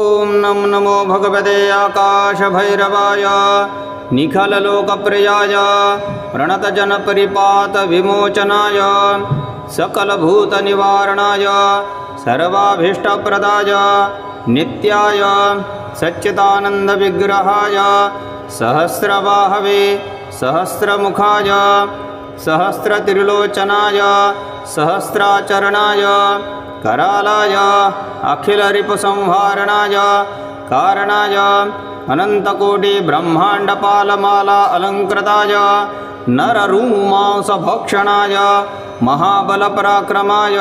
ॐ नम नमो भगवते आकाशभैरवाय, निखललोकप्रियाय, प्रणतजनपरिपातविमोचनाय, सकलभूतनिवारणाय, सर्वाभीष्टप्रदाय, नित्याय, सच्चिदानन्दविग्रहाय, सहस्रबाहवे, सहस्रमुखाय, सहस्रतिर्लोचनाय, सहस्राचरणाय करालाय अखिलरिपुसंहारणाय कारणाय अनन्तकोटिब्रह्माण्डपालमाला अलङ्कृताय नररूमांसभक्षणाय महाबलपराक्रमाय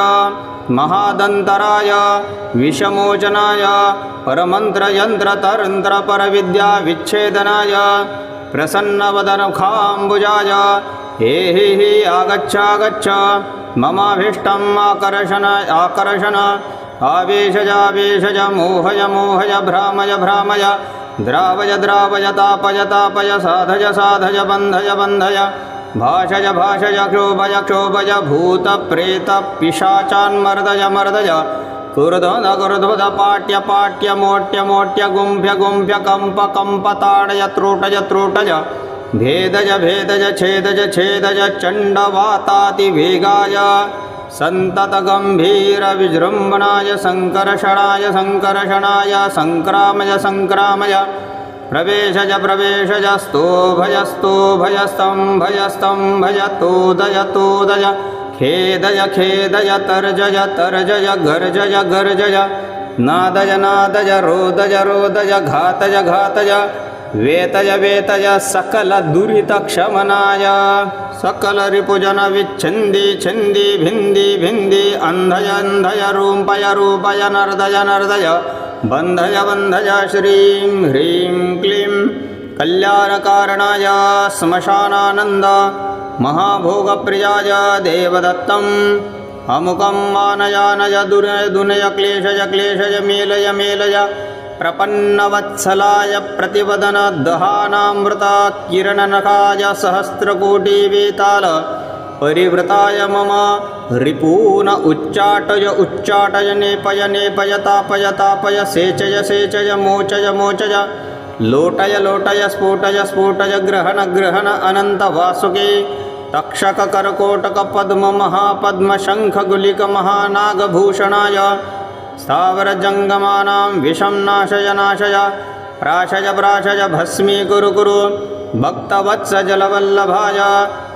महादन्तराय विषमोचनाय परमन्त्रयन्त्रतन्त्रपरविद्याविच्छेदनाय प्रसन्नवदनखाम्बुजाय हे, हि हि आगच्छागच्छ ममाभीष्टम् आकर्षण आकर्षण। आवेशजावेशज मोहय मोहय भ्रामय भ्रामय द्रावय द्रावय तापय तापय साधय साधय बन्धय बन्धय भाषय भाषय क्षोभय क्षोभय भूतप्रेतपिशाचान्मर्दय मर्दय कुर्ध्वद कुर्ध्वद पाट्य पाट्य, मोट्य मोट्य, गुम्भ्य गुम्भ्य कम्प कम्प ताडय त्रोटय त्रोटय भेदज भेदज छेदज छेदज चण्डवातातिवेगाय सन्ततगम्भीरविजृम्भणाय सङ्कर्षणाय सङ्कर्षणाय सङ्क्रामय सङ्क्रामय प्रवेशज प्रवेशज, स्तोभय स्तोभय, स्तम्भय स्तम्भय, तोदय तोदय। खेदय खेदय, तर्जय तर्जय, गर्जय गर्जय। नादय नादय, रोदय रोदय, घातय घातय। वेतय वेतय सकल दुरितक्षमनाय सकल रिपुजन विच्छिन्दी छिन्दी भिन्दी भिन्दी अन्धय अन्धय रूपय रूपय नर्दय नर्दय। बन्धय बन्धय श्रीं ह्रीं क्लीं कल्याणकारणाय श्मशानानन्द। महाभोगप्रियाय देवदत्तम् अमुकं मानयानय दुनय दुनय क्लेशय क्लेशय मेलय मेलय। प्रपन्नवत्सलाय प्रतिवदनदहानामृता किरणनखाय सहस्रकोटिवेताल परिवृताय मम रिपून उच्चाटय उच्चाटय नेपय नेपय तापय तापय सेचय सेचय मोचय मोचय लोटय लोटय स्फोटय स्फोटय ग्रहण ग्रहण अनन्तवासुके तक्षककर्कोटकपद्ममहापद्मशङ्खगुलिकमहानागभूषणाय स्थावरजङ्गमानां विषं नाशय नाशय, प्राशय प्राशय भस्मीकुरु कुरु भक्तवत्सजलवल्लभाय,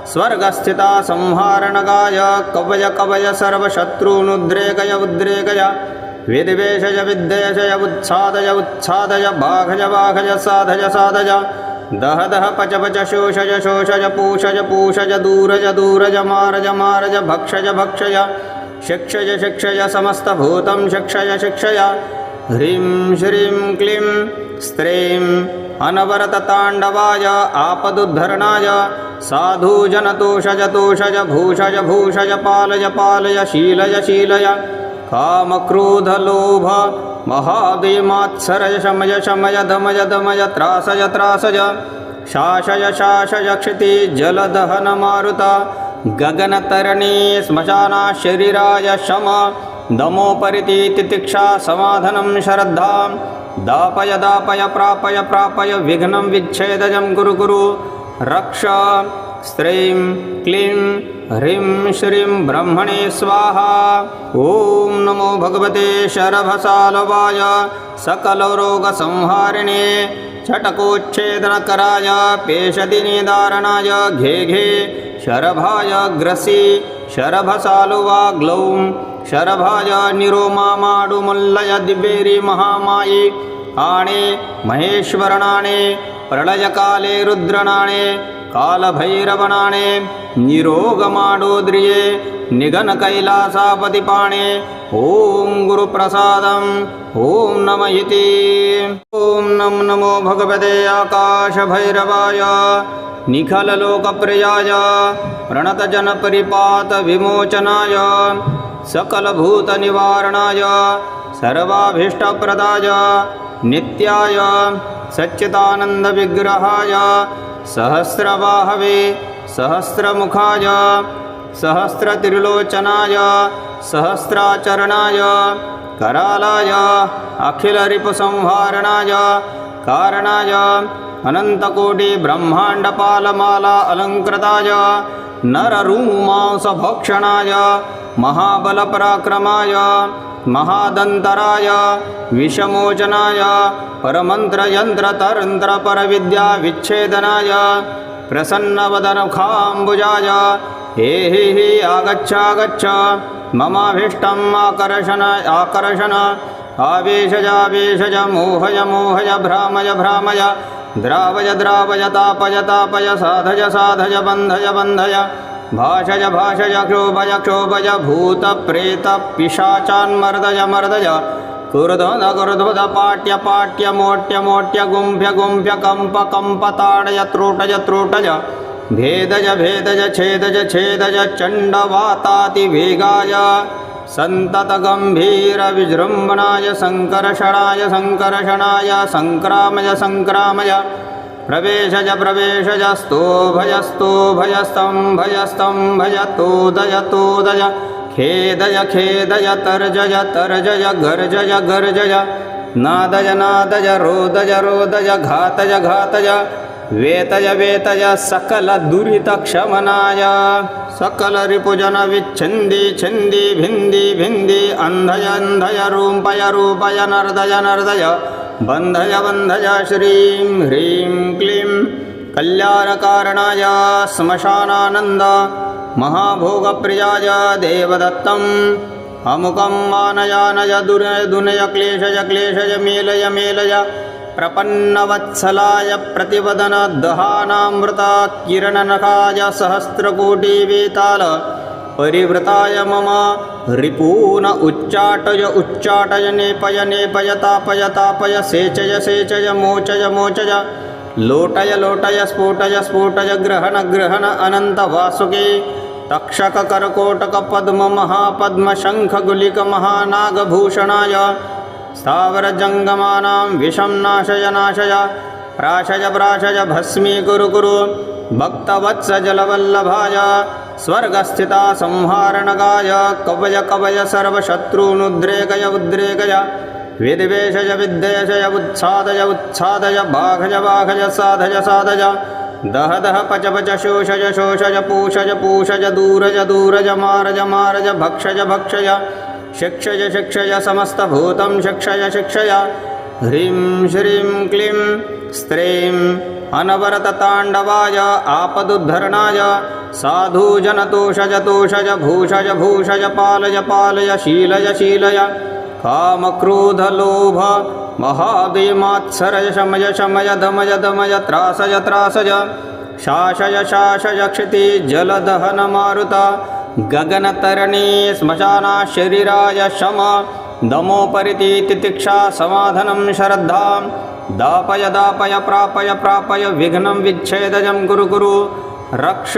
स्वर्गस्थिता संहारणगाय, कवय कवय सर्वशत्रूनुद्रेकय उद्रेकय विद्वेषय विद्वेषय उत्सादय उत्सादय, बाघय बाघय साधय साधय, दह दह पच पच शोषय शोषय पूषय पूषय दूरज दूरज मारज मारज भक्षय भक्षय शिक्षय शिक्षय समस्तभूतं शिक्षय शिक्षय। ह्रीं श्रीं क्लीं स्त्रीं अनवरतताण्डवाय, आपदुद्धरणाय साधुजनतोषज तोषज भूषज भूषज, पालय पालय, शीलय शीलय। कामक्रोधलोभ महादेमात्सरय शमय शमय दमय दमय त्रासय त्रासय। शासय शासय क्षिति जलदहन मारुत। गगनतरणे श्मशाना शरीराय शम दमोपरिति तितिक्षा समाधनं श्रद्धां दापय दापय प्रापय प्रापय विघ्नं विच्छेदजं कुरु कुरु रक्ष स्त्रीं क्लीं ह्रीं श्रीं ब्रह्मणे स्वाहा ॐ नमो भगवते शरभसालवाय सकलरोगसंहारिणे छटकोच्छेदनकराय, पेशदिनिदारणाय, घे घे, शरभाय ग्रसि, शरभसालुवा ग्लौं, शरभाय निरोमामाडुमल्लय दिव्येरि महामायि, आणे महेश्वरणाणे, प्रलयकाले रुद्रनाणे कालभैरवनाणे निरोगमाडोद्रिये निगनकैलासापतिपाणे ॐ गुरुप्रसादम् ॐ नम इति ॐ नम नमो भगवते आकाशभैरवाय निखललोकप्रियाय प्रणतजनपरिपातविमोचनाय सकलभूतनिवारणाय सर्वाभीष्टप्रदाय नित्याय सच्चिदानन्दविग्रहाय सहस्रबाहवे सहस्रमुखाय सहस्रतिर्लोचनाय सहस्राचरणाय करालाय अखिलरिपुसंहारणाय कारणाय अनन्तकोटिब्रह्माण्डपालमाला अलङ्कृताय नररूमांसभक्षणाय महाबलपराक्रमाय महादन्तराय विषमोचनाय परमन्त्रयन्त्रतन्त्रपरविद्याविच्छेदनाय प्रसन्नवदनखाम्बुजाय, हे हि हि आगच्छागच्छ, ममाभीष्टम् आकर्षण आकर्षण आवेशजावेशज मोहय मोहय भ्रामय भ्रामय, द्रावय द्रावय, तापय तापय, साधय साधय, बन्धय बन्धय भाषय भाषय क्षोभय क्षोभय भूतप्रेतपिशाचान्मर्दय मर्दय कुरुधोद कुरुधोद पाट्य पाट्य मोट्य मोट्य गुम्भ्य गुम्भ्य कम्प कम्प ताडय त्रोटय भेदज भेदज छेदज छेदज चंडवातातिगाय चण्डवातातिवेगाय सन्ततगम्भीरविजृम्भणाय सङ्कर्षणाय सङ्कर्षणाय सङ्क्रामय सङ्क्रामय प्रवेशज प्रवेशज स्तोभय स्तोभय स्तम्भय स्तम्भय तोदय तोदय खेदय खेदय तर्जय तर्जय गर्जय गर्जय। नादय नादय रोदय रोदय घातय घातय। वेतय वेतय सकलदुरितक्षमनाय सकलरिपुजनविच्छिन्दी छिन्दी भिन्दी भिन्दी अन्धय अन्धय रूपय रूपय नर्दय नर्दय। बन्धय बन्धय श्रीं ह्रीं क्लीं कल्याणकारणाय श्मशानानन्द महाभोगप्रियाय देवदत्तम् अमुकं मानयानय दुनय क्लेशय क्लेशय मेलय मेलय प्रपन्नवत्सलाय प्रतिवदनदहानामृता किरणनखाय सहस्रकोटिवेताल परिवृताय मम रिपून उच्चाटय उच्चाटय, नेपय नेपय, तापय तापय, सेचय सेचय, मोचय मोचय, लोटय लोटय, स्फोटय स्फोटय, ग्रहण ग्रहण अनन्तवासुके तक्षककर्कोटकपद्ममहापद्मशङ्खगुलिकमहानागभूषणाय स्थावरजङ्गमानां विषं नाशय नाशय, प्राशय प्राशय भस्मी कुरु भक्तवत्सजलवल्लभाय स्वर्गस्थिता संहारणगाय कवय कवय सर्वशत्रूनुद्रेकय उद्रेकय विद्वेषय विद्वेषय उत्सादय उत्सादय बाघय बाघय साधय साधय, दह दह पच पच शोषय शोषय, पूषय पूषय दूरज दूरज मारज मारज भक्षय भक्षय, शिक्षय शिक्षय, समस्त समस्तभूतं शिक्षय शिक्षय, ह्रीं श्रीं क्लीं, स्त्रीं अनवरतताण्डवाय, आपदुद्धरणाय साधुजनतोषज तोषज भूषज भूषज पालय पालय शीलय शीलय। कामक्रोधलोभ महादेमात्सरय शमय शमय दमय दमय त्रासय त्रासय। शासय शासय क्षिति जलदहन मारुत। गगनतरणे श्मशाना शरीराय शम। दमोपरिति तितिक्षा समाधनं श्रद्धां। दापय दापय प्रापय प्रापय विघ्नं विच्छेदजं कुरु कुरु रक्ष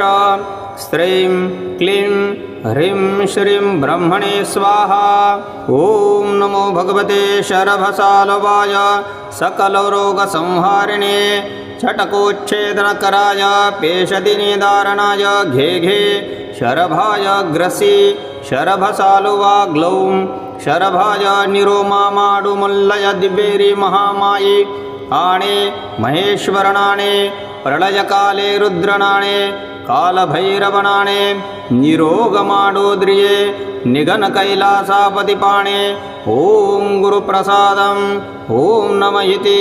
स्त्रीं क्लीं ह्रीं श्रीं ब्रह्मणे स्वाहा। ॐ नमो भगवते शरभसालवाय। सकलरोगसंहारिणे छटकोच्छेदनकराय पेषदिनिदारणाय घे घे। शरभाय ग्रसि शरभसालुवा ग्लौं। शरभाय निरोमामाडुमल्लय दिव्येरि महामायि। आणे महेश्वरणाणे प्रलयकाले रुद्रणाणे कालभैरवनाणे निरोगमाडोद्रिये निघनकैलासापतिपाणे ॐ गुरुप्रसादम् ॐ नम इति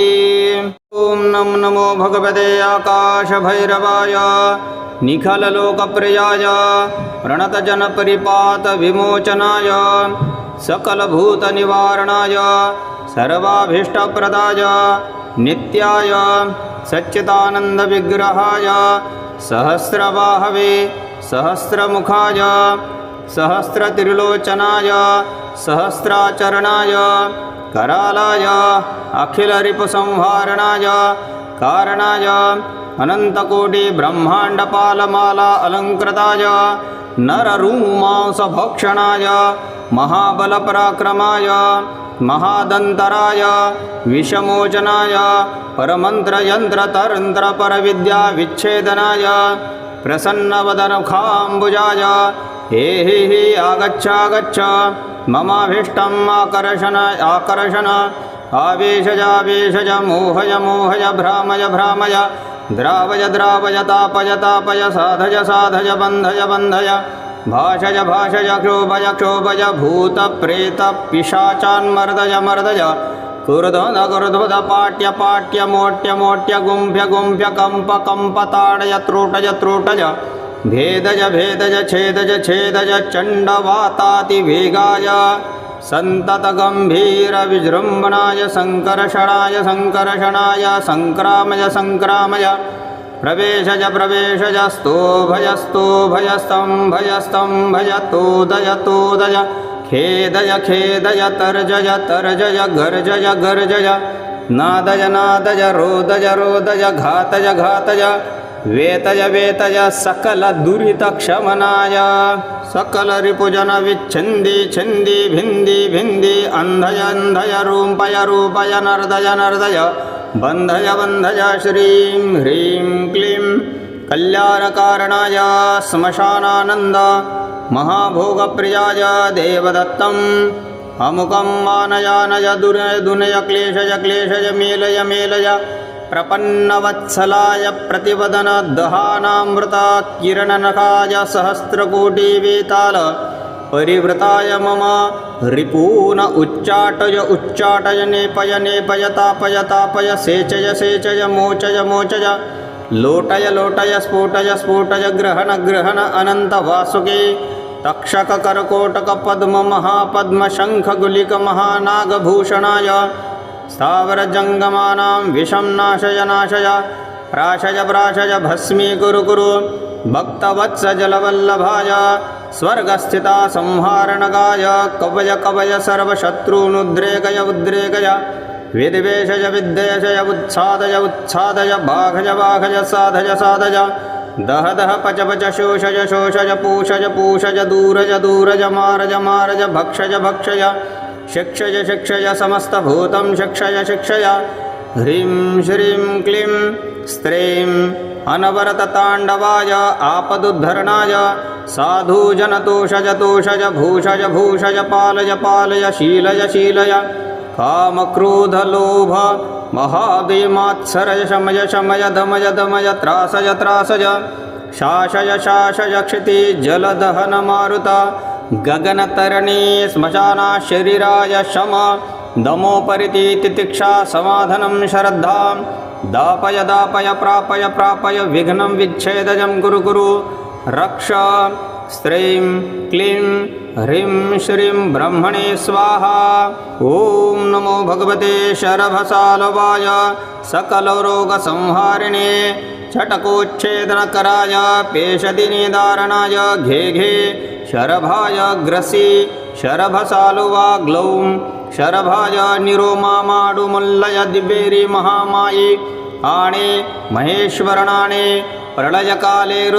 ॐ नम नमो भगवते आकाशभैरवाय, निखललोकप्रियाय प्रणतजनपरिपातविमोचनाय सकलभूतनिवारणाय, सर्वाभीष्टप्रदाय, नित्याय, सच्चिदानन्दविग्रहाय, सहस्रबाहवे, सहस्रमुखाय, सहस्रतिर्लोचनाय, सहस्राचरणाय करालाय अखिलरिपुसंहारणाय। कारणाय अनन्तकोटिब्रह्माण्डपालमाला अलङ्कृताय नररूमांसभक्षणाय महाबलपराक्रमाय महादन्तराय विषमोचनाय परमन्त्रयन्त्रतन्त्रपरविद्याविच्छेदनाय प्रसन्नवदनखाम्बुजाय हे हि हि आगच्छागच्छ ममाभीष्टम् आकर्षण आकर्षण। आवेशजावेशज मोहय मोहय, भ्रामय भ्रामय। द्रावय द्रावय, तापय तापय, साधय साधय, बन्धय बन्धय। भाषय भाषय, क्षोभय क्षोभय भूतप्रेत पिशाचान्मर्दय, मर्दय। कुरुधोद कुरुधोद पाट्य पाट्य, मोट्य मोट्य, गुम्भ्य गुम्भ्य कम्प कम्प ताडय, त्रोटय त्रोटय। भेदज भेदज छेदज छेदज चण्डवातातिवेगाय सन्ततगम्भीरविजृम्भणाय सङ्कर्षणाय सङ्कर्षणाय सङ्क्रामय सङ्क्रामय प्रवेशज प्रवेशज स्तोभय स्तोभय स्तम्भय स्तम्भय तोदय तोदय खेदय खेदय तर्जय तर्जय गर्जय गर्जय नादय नादय रोदय रोदय घातय घातय वेतय सकल दुरितक्षमनाय सकल रिपुजन विच्छिन्दी छिन्दी भिन्दी भिन्दी अन्धय अन्धय रूपय रूपय नर्दय नर्दय। बन्धय बन्धय श्रीं ह्रीं क्लीं कल्याणकारणाय श्मशानानन्द महाभोगप्रियाय देवदत्तम्। अमुकं मानयानय दुनय दुनय क्लेशय क्लेशय मेलय मेलय प्रपन्नवत्सलाय प्रतिपदन दहानामृता किरणनखाय सहस्रकोटिवेताल परिवृताय मम रिपून उच्चाटय उच्चाटय नेपय नेपय तापय तापय सेचय सेचय मोचय मोचय लोटय लोटय स्फोटय स्फोटय ग्रहण ग्रहण अनन्तवासुके तक्षककर्कोटकपद्ममहापद्मशङ्खगुलिकमहानागभूषणाय स्थावरजङ्गमानां विषं नाशय नाशय, प्राशय प्राशय भस्मीकुरु कुरु भक्तवत्सजलवल्लभाय, स्वर्गस्थिता संहारणगाय, कवय कवय सर्वशत्रूनुद्रेकय उद्रेकय विद्वेषय विद्वेषय उत्सादय उत्सादय, बाघय बाघय साधय साधय, दह दह पच पच शोषय शोषय पूषय पूषय दूरज दूरज मारज मारज भक्षय भक्षय शिक्षय शिक्षय समस्तभूतं शिक्षय शिक्षय। ह्रीं श्रीं क्लीं स्त्रीं अनवरतताण्डवाय, आपदुद्धरणाय साधुजनतोषज तोषज भूषज भूषज पालय पालय शीलय शीलय। कामक्रोधलोभ महादेमात्सरय शमय शमय दमय दमय त्रासय त्रासय। शासय शासय क्षिति जलदहन मारुत। गगनतरणे श्मशाना शरीराय शम दमोपरिति तितिक्षा समाधनं श्रद्धां दापय दापय प्रापय प्रापय विघ्नं विच्छेदजं कुरु कुरु रक्ष स्त्रीं क्लीं ह्रीं श्रीं ब्रह्मणे स्वाहा ॐ नमो भगवते शरभसालवाय सकलरोगसंहारिणे छटकोच्छेदनकराय पेशदिनिदारणाय घे घे, शरभाय ग्रसि, शरभसालुवा ग्लौं, शरभाय निरोमामाडुमल्लय दिव्येरि महामायि, आणे महेश्वरणाणे प्रलयकाले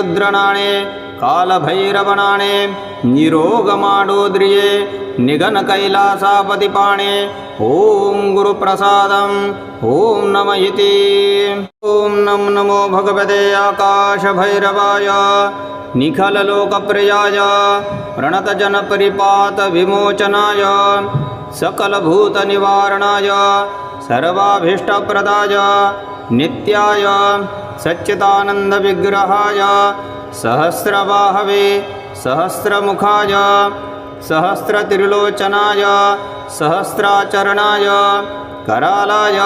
रुद्रणाणे कालभैरवनाणे, निरोगमाडोद्रिये, निगनकैलासापतिपाणे, ॐ गुरुप्रसादम्, ॐ नम इति ॐ नम नमो भगवते आकाशभैरवाय, निखललोकप्रियाय, प्रणतजनपरिपातविमोचनाय, सकलभूतनिवारणाय, सर्वाभीष्टप्रदाय, नित्याय, सच्चिदानन्दविग्रहाय सहस्रबाहवे सहस्रमुखाय सहस्रत्रिलोचनाय सहस्राचरणाय करालाय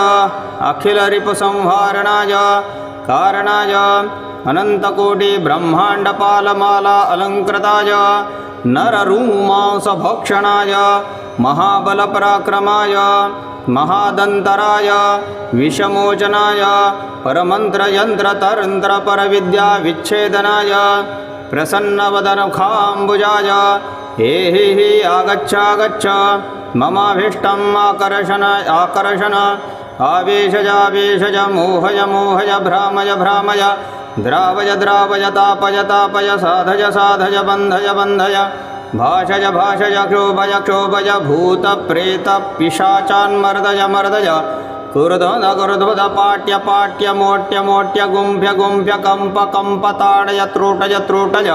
अखिलरिपुसंहारणाय कारणाय अनन्तकोटिब्रह्माण्डपालमाला अलङ्कृताय नररूमांसभक्षणाय, महाबलपराक्रमाय महादन्तराय विषमोचनाय परमन्त्रयन्त्रतन्त्रपरविद्याविच्छेदनाय प्रसन्नवदनखाम्बुजाय, हे, हि हि, आगच्छागच्छ, ममाभीष्टम् आकर्षण आकर्षण, आवेशजावेशज, मोहय मोहय, भ्रामय भ्रामय द्रावय द्रावय तापय तापय साधय साधय बन्धय बन्धय भाषय भाषय क्षोभय क्षोभय भूतप्रेत पिशाचान्मर्दय मर्दय कुरुधोद कुरुधोद पाट्य पाट्य मोट्य मोट्य गुम्भ्य गुम्भ्य कम्प कम्प ताडय त्रोटय त्रोटय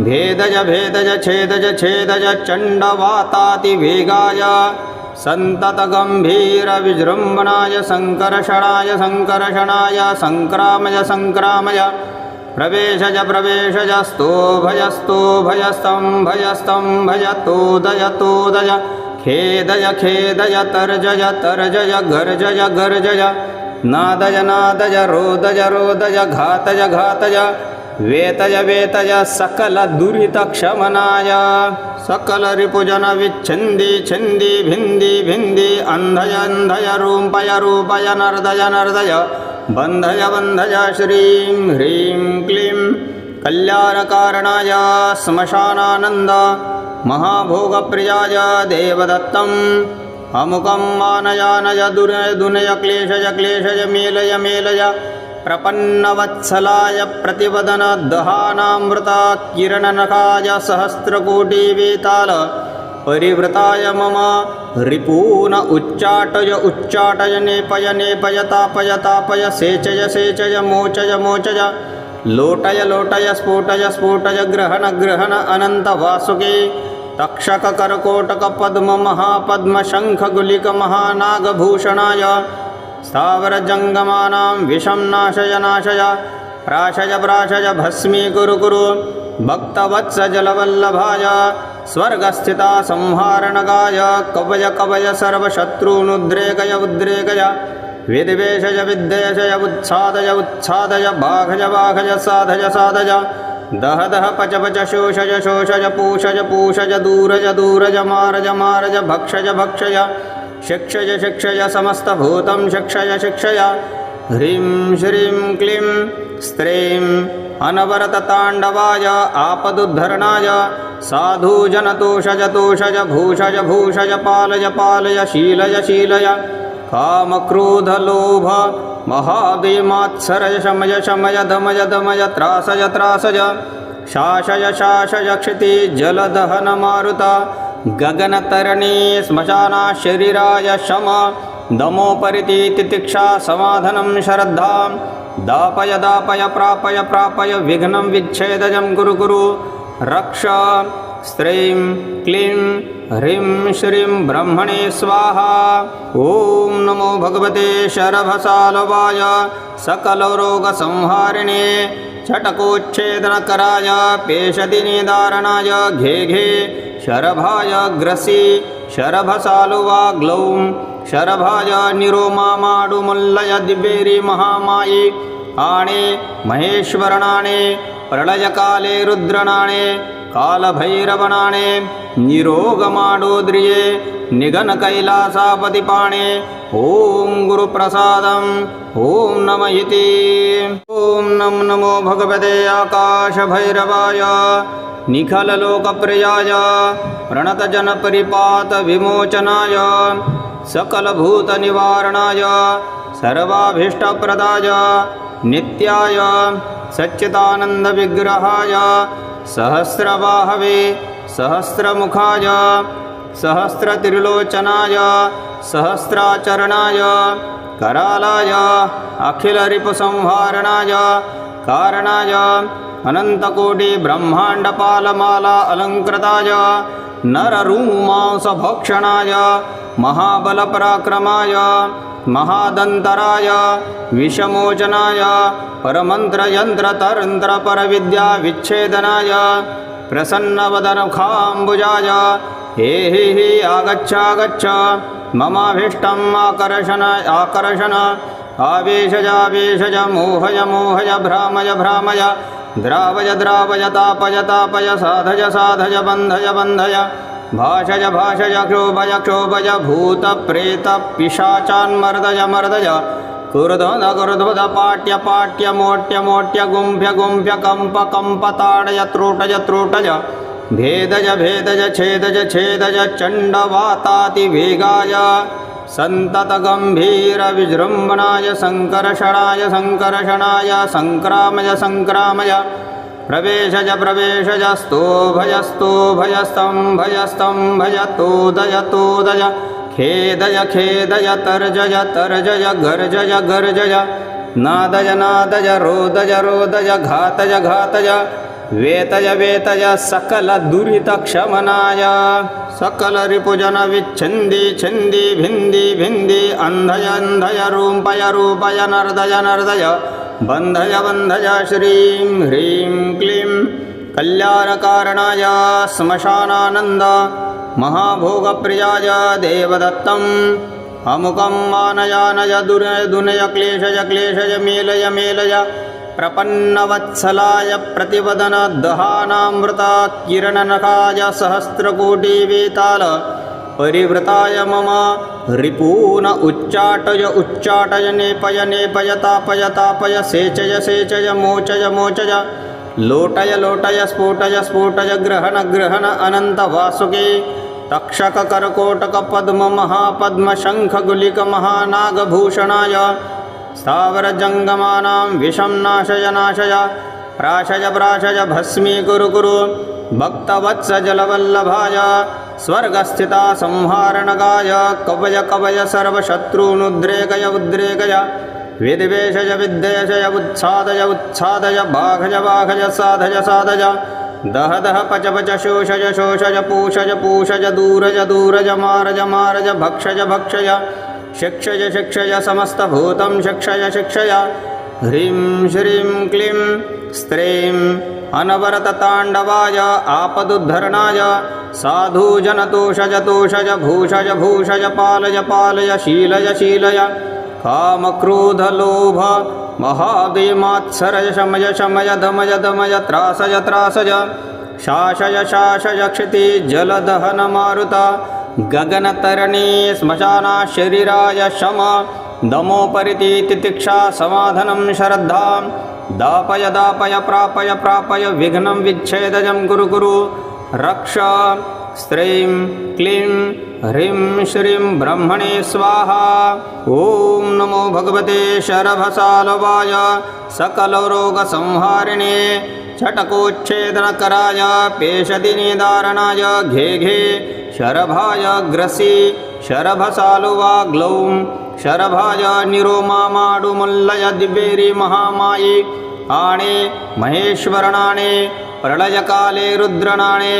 भेदज भेदज छेदज छेदज चण्डवातातिवेगाय सन्ततगम्भीरविजृम्भणाय सङ्कर्षणाय सङ्कर्षणाय सङ्क्रामय सङ्क्रामय प्रवेशज प्रवेशज स्तोभयस्तो भयस्तं भयस्तं भयतोदय तोदय खेदय खेदय तर्जय तर्जय गर्जय गर्जय नादय नादय रोदय रोदय घातय घातय वेतय वेतय सकल दुरितक्षमनाय सकल रिपुजन विच्छिन्दी छिन्दी भिन्दी भिन्दी अन्धय अन्धय रूपय रूपय नर्दय नर्दय। बन्धय बन्धय श्रीं ह्रीं क्लीं कल्याणकारणाय श्मशानानन्द महाभोगप्रियाय देवदत्तम्। अमुकं मानयानय दुर्नय दुनय क्लेशय क्लेशय मेलय मेलय प्रपन्नवत्सलाय प्रतिवदन दहानामृता किरणनखाय सहस्रकोटिवेताल परिवृताय मम रिपून उच्चाटय उच्चाटय नेपय नेपय तापय तापय सेचय सेचय मोचय मोचय लोटय लोटय स्फोटय स्फोटय ग्रहण ग्रहण अनन्तवासुके तक्षककर्कोटकपद्ममहापद्मशङ्खगुलिकमहानागभूषणाय स्थावरजङ्गमानां विषं नाशय नाशय, प्राशय प्राशय भस्मीकुरु कुरु भक्तवत्सजलवल्लभाय, स्वर्गस्थिता संहारणगाय, कवय कवय सर्वशत्रूनुद्रेकय उद्रेकय विद्वेषय विद्वेषय उत्सादय उत्सादय बाघय बाघय साधय साधय, दह दह पच पच शोषय शोषय पूषय पूषय दूरज दूरज मारज मारज भक्षय भक्षय शिक्षय शिक्षय समस्तभूतं शिक्षय शिक्षय। ह्रीं श्रीं क्लीं स्त्रीं अनवरतताण्डवाय, आपदुद्धरणाय साधुजनतोषज तोषज भूषज भूषज पालय पालय शीलय शीलय। कामक्रोधलोभ महादेमात्सरय शमय शमय दमय दमय त्रासय त्रासय। शासय शासय क्षिति जलदहन मारुत। गगनतरणे श्मशाना शरीराय शम तितिक्षा समाधनं श्रद्धां दापय दापय प्रापय प्रापय विघ्नं विच्छेदजं कुरु कुरु रक्ष स्त्रीं क्लीं ह्रीं श्रीं ब्रह्मणे स्वाहा। ॐ नमो भगवते शरभसालवाय सकलरोगसंहारिणे छटकोच्छेदनकराय पेशदिनिदारणाय घे घे, शरभाय ग्रसि, शरभसालुवा ग्लौं, शरभाय निरोमामाडुमल्लय दिव्येरि महामायि, आणे महेश्वरणाणे प्रलयकाले रुद्रनाणे कालभैरवनाणे, निरोगमाडोद्रिये निघनकैलासापतिपाणे ॐ गुरुप्रसादम्, ॐ नम इति ॐ नम नमो भगवते आकाशभैरवाय, निखललोकप्रियाय प्रणतजनपरिपातविमोचनाय सकलभूतनिवारणाय, सर्वाभीष्टप्रदाय, नित्याय, सच्चिदानन्दविग्रहाय सहस्रबाहवे सहस्रमुखाय सहस्रतिर्लोचनाय सहस्राचरणाय करालाय अखिलरिपुसंहारणाय कारणाय अनन्तकोटिब्रह्माण्डपालमाला अलङ्कृताय नररूमांसभक्षणाय महाबलपराक्रमाय महादन्तराय विषमोचनाय परमन्त्रयन्त्रतन्त्रपरविद्याविच्छेदनाय प्रसन्नवदनखाम्बुजाय, हे, हि हि, आगच्छागच्छ, ममाभीष्टम् आकर्षण आकर्षण, आवेशजावेशज, मोहय मोहय, भ्रामय भ्रामय, द्रावय द्रावय, तापय तापय, साधय साधय, बन्धय बन्धय भाषय भाषय क्षोभय क्षोभय भूतप्रेतपिशाचान्मर्दय मर्दय कुरुधोद कुरुधोद पाट्य पाट्य मोट्य मोट्य गुम्भ्य गुम्भ्य कम्प कम्प ताडय त्रोटय त्रोटय भेदय भेदय छेदय छेदय चण्डवातातिवेगाय सन्ततगम्भीरविजृम्भणाय सङ्कर्षणाय सङ्कर्षणाय सङ्क्रामय सङ्क्रामय प्रवेशज प्रवेशज स्तोभयस्तो भयस्तं भयस्तं भयतोदय तोदय खेदय खेदय तर्जय तर्जय गर्जय गर्जय। नादय नादय रोदय रोदय घातय घातय। वेतय वेतय सकल दुरितक्षमनाय सकल रिपुजन विच्छन्दी छन्दी भिन्दी भिन्दी अन्धय अन्धय रूपय रूपय नर्दय नर्दय। बन्धय बन्धय श्रीं ह्रीं क्लीं कल्याणकारणाय श्मशानानन्द महाभोगप्रियाय देवदत्तम् अमुकं मानयानय दुनय दुनय क्लेशय क्लेशय मेलय मेलय प्रपन्नवत्सलाय प्रतिवदन दहानामृता किरणनखाय सहस्रकोटिवेताल परिवृताय मम रिपून उच्चाटय उच्चाटय, नेपय नेपय, तापय तापय, सेचय सेचय, मोचय मोचय, लोटय लोटय, स्फोटय स्फोटय, ग्रहण ग्रहण अनन्त वासुके, तक्षक, कर्कोटक, पद्म, महापद्म शङ्ख गुलिक महानागभूषणाय स्थावरजङ्गमानां विषं नाशय नाशय, प्राशय प्राशय भस्मीकुरु कुरु भक्तवत्सजलवल्लभाय, स्वर्गस्थिता संहारणगाय कवय कवय सर्वशत्रूनुद्रेकय उद्रेकय विद्वेषय विद्वेषय उत्सादय उत्सादय बाघज बाघय साधय साधय, दह दह पच पच शोषज शोषज पूषज पूषज दूरज दूरज मारज मारज भक्षज भक्षय, शिक्षय शिक्षय समस्त समस्तभूतं शिक्षय शिक्षय, ह्रीं श्रीं क्लीं स्त्रीं अनवरतताण्डवाय, आपदुद्धरणाय साधुजनतोषज तोषज भूषज भूषज, पालय पालय, शीलय शीलय, कामक्रोधलोभ, महादेमात्सरय, शमय शमय दमय दमय त्रासय त्रासय शासय शासय क्षिति, जलदहन, मारुता, गगनतरणे श्मशाना शरीराय, शम दमोपरिति तितिक्षा समाधनं, श्रद्धां दापय दापय प्रापय प्रापय विघ्नं विच्छेदजं कुरु कुरु। रक्ष स्त्रीं क्लीं ह्रीं श्रीं ब्रह्मणे स्वाहा। ॐ नमो भगवते शरभसालवाय सकलरोगसंहारिणे छटकोच्छेदनकराय पेशदिनिदारणाय घे घे शरभाय ग्रसि शरभसालुवा ग्लौं शरभाय निरोमामाडुमल्लय दिव्येरि महामायि आणे महेश्वरणाणे प्रलयकाले रुद्रनाणे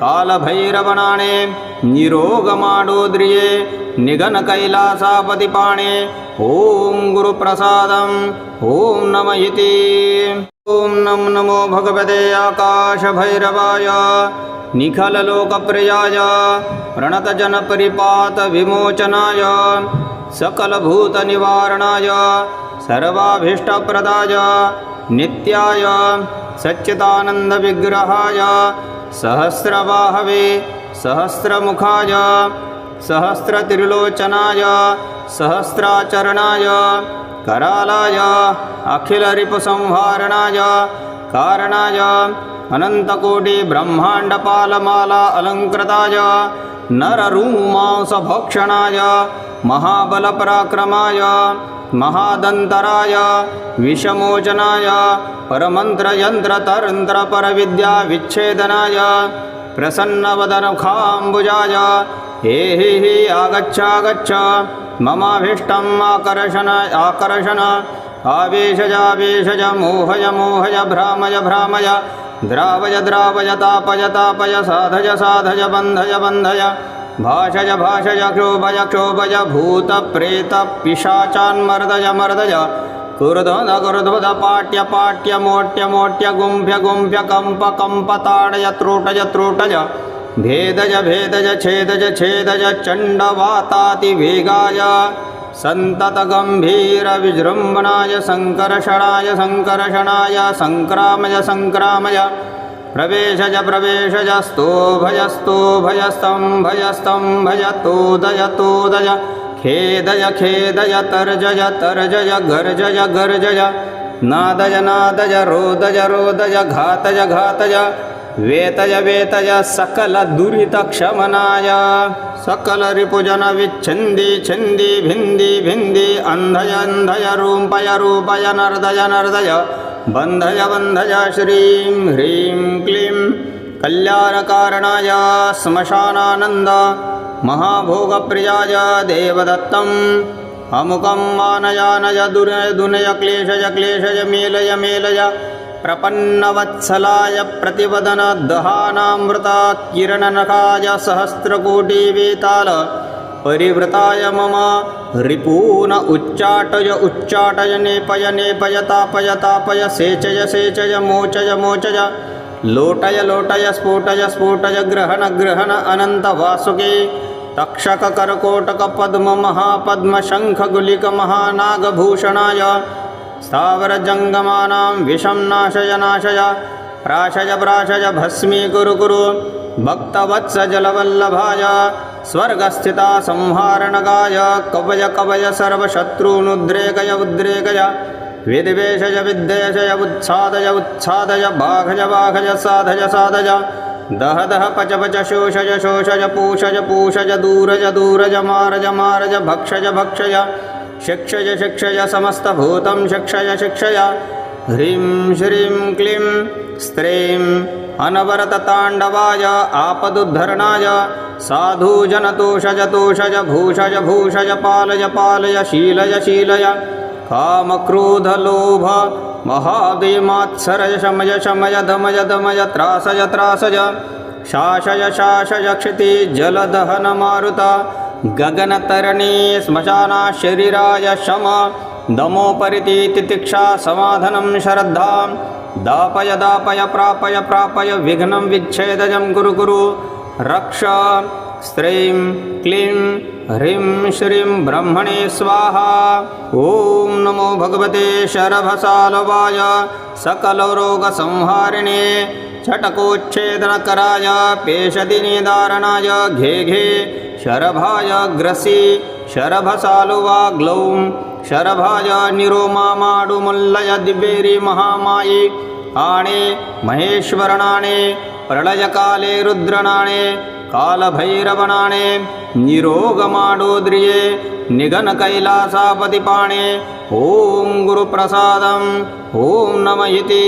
कालभैरवनाणे निरोगमाडोद्रिये निगनकैलासापतिपाणे। ॐ गुरुप्रसादम् ॐ नम इति ॐ नम नमो भगवते आकाशभैरवाय निखललोकप्रियाय प्रणतजनपरिपातविमोचनाय सकलभूतनिवारणाय सर्वाभीष्टप्रदाय नित्याय सच्चिदानन्दविग्रहाय सहस्रबाहवे सहस्रमुखाय सहस्रत्रिलोचनाय सहस्राचरणाय करालाय अखिलरिपुसंहारणाय कारणाय अनन्तकोटिब्रह्माण्डपालमाला अलङ्कृताय नररूमांसभक्षणाय महाबलपराक्रमाय महादन्तराय विषमोचनाय परमन्त्रयन्त्रतन्त्रपरविद्याविच्छेदनाय प्रसन्नवदनखाम्बुजाय हे हि हि आगच्छागच्छ ममाभीष्टम् आकर्षण आकर्षण। आवेशजावेशज मोहय मोहय भ्रामय भ्रामय। द्रावय द्रावय, तापय तापय साधय साधय बन्धय बन्धय भाषय भाषय क्षोभय क्षोभय भूत, प्रेत भूतप्रेतपिशाचान्मर्दय मर्दय कुरुध्वद कुरुध्वद पाट्य पाट्य, मोट्य मोट्य, गुम्फ्य गुम्फ्य कम्प कम्प ताडय त्रोटय त्रोटय भेदज भेदज छेदज छेदज चण्डवातातिवेगाय। सन्ततगम्भीरविजृम्भणाय सङ्कर्षणाय सङ्कर्षणाय सङ्क्रामय सङ्क्रामय प्रवेशज प्रवेशज, स्तोभय स्तोभय, स्तम्भय स्तम्भय, तोदय तोदय। खेदय खेदय, तर्जय तर्जय, गर्जय गर्जय। नादय नादय, रोदय रोदय, घातय घातय। वेतय वेतय सकल दुरितक्षमनाय सकल रिपुजन विच्छन्दी छन्दी भिन्दी भिन्दी अन्धय अन्धय रूपय रूपय नर्दय नर्दय। बन्धय बन्धय श्रीं ह्रीं क्लीं कल्याणकारणाय श्मशानानन्द। महाभोगप्रियाय देवदत्तम् अमुकं मानयानय दुनय दुनय क्लेशय क्लेशय मेलय मेलय। प्रपन्नवत्सलाय प्रतिवदनदहानामृता किरणनखाय सहस्रकोटिवेताल परिवृताय मम रिपून उच्चाटय उच्चाटय नेपय नेपय तापय तापय सेचय सेचय मोचय मोचय लोटय लोटय स्फोटय स्फोटय ग्रहण ग्रहण अनन्तवासुके तक्षककर्कोटकपद्ममहापद्मशङ्खगुलिकमहानागभूषणाय स्थावरजङ्गमानां विषं नाशय नाशय, प्राशय प्राशय भस्मीकुरु कुरु भक्तवत्सजलवल्लभाय, स्वर्गस्थिता संहारणगाय, कवय कवय सर्वशत्रूनुद्रेकय उद्रेकय विद्वेषय विद्वेषय उत्सादय उत्सादय, बाघय बाघय साधय साधय, दह दह पच पच शोषय शोषय पूषय पूषय दूरज दूरज मारज मारज भक्षय भक्षय शिक्षय शिक्षय समस्तभूतं शिक्षय शिक्षय। ह्रीं श्रीं क्लीं स्त्रीं अनवरतताण्डवाय आपदुद्धरणाय। साधुजनतोषज तोषज भूषज भूषज पालय पालय शीलय शीलय। कामक्रोधलोभ महादेमात्सरय शमय शमय दमय दमय त्रासय त्रासय। शासय शासय क्षिति जलदहन मारुत। गगनतरणे श्मशाना शरीराय शम दमोपरिति तितिक्षा समाधनं श्रद्धां दापय दापय प्रापय प्रापय विघ्नं विच्छेदजं कुरु कुरु रक्ष स्त्रीं क्लीं, ह्रीं श्रीं ब्रह्मणे स्वाहा। ॐ नमो भगवते शरभसालवाय, सकलरोगसंहारिणे छटकोच्छेदनकराय पेशदिनिदारणाय, घे घे, शरभाय ग्रसि, शरभसालुवा ग्लौं, शरभाय निरोमामाडुमुल्लय दिव्येरि महामायि, आणे महेश्वरणाणे, प्रलयकाले रुद्रनाणे कालभैरवनाणे निरोगमाडोद्रिये निगनकैलासापतिपाणे ॐ गुरुप्रसादम् ॐ नम इति